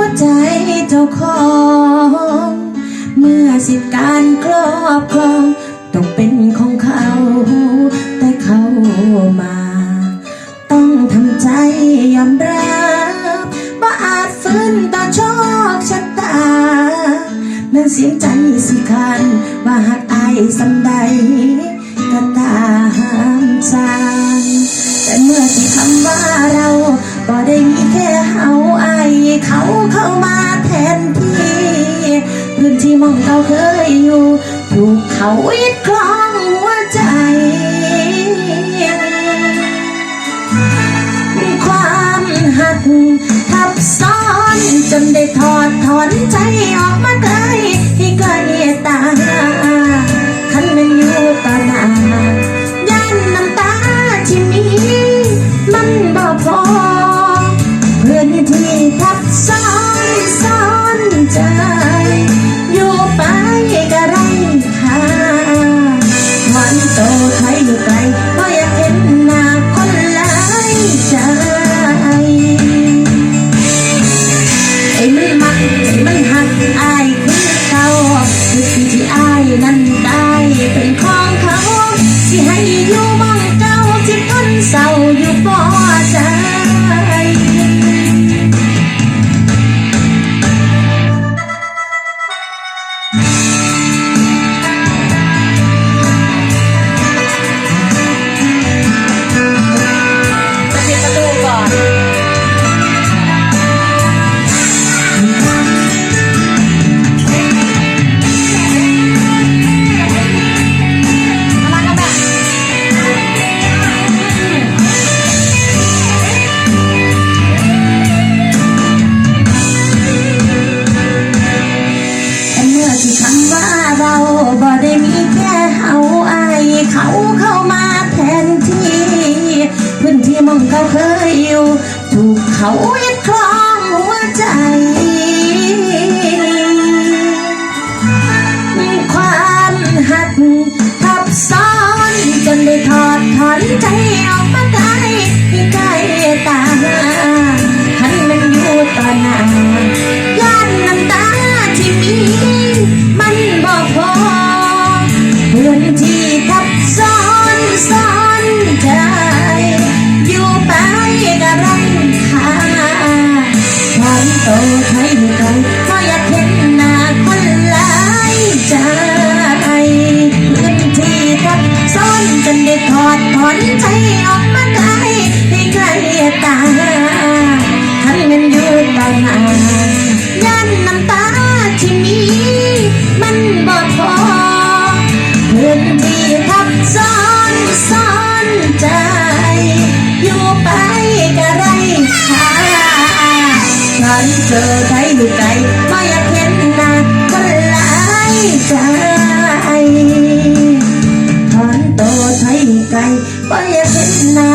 ัวใจเจ้าของ เมื่อสิทธิการครอบครอง ต้องเป็นของเขา แต่เขามา ต้องทำใจยอมรับว่าอาจฟื้นต่อโชคชะตาแม้เสียงใจสิคัน ว่าหากอายสำใดก็ตามใจแต่ พื้นที่มองเราเคยอยู่ถูกเขาวิดครองหัวใจ ความหักทับซ้อนจนได้ถอดถอนใจออกมาไกล ใครอยู่ไกลก็อยากเห็นหน้าคนหลายใจ ไอ้มันมักไอ้มันหักอายคือเก่าคือสิ่งที่อายนั้นได้เป็นของเขาที่ให้อยู่มา เขายังคลองหัวใจ ความหักทับซ้อนจนได้ถอดถอนใจออกมาไกลใจตาหันมันอยู่ต่อหน้าย่านน้ำตาที่มี มันบอกพอเพื่อนที่ ฉันเจอใช้อยู่ไหนไม่อยากเห็นหน้าคนหลายใจถอนโตใช้อยู่ไกลไม่อยากเห็นหน้า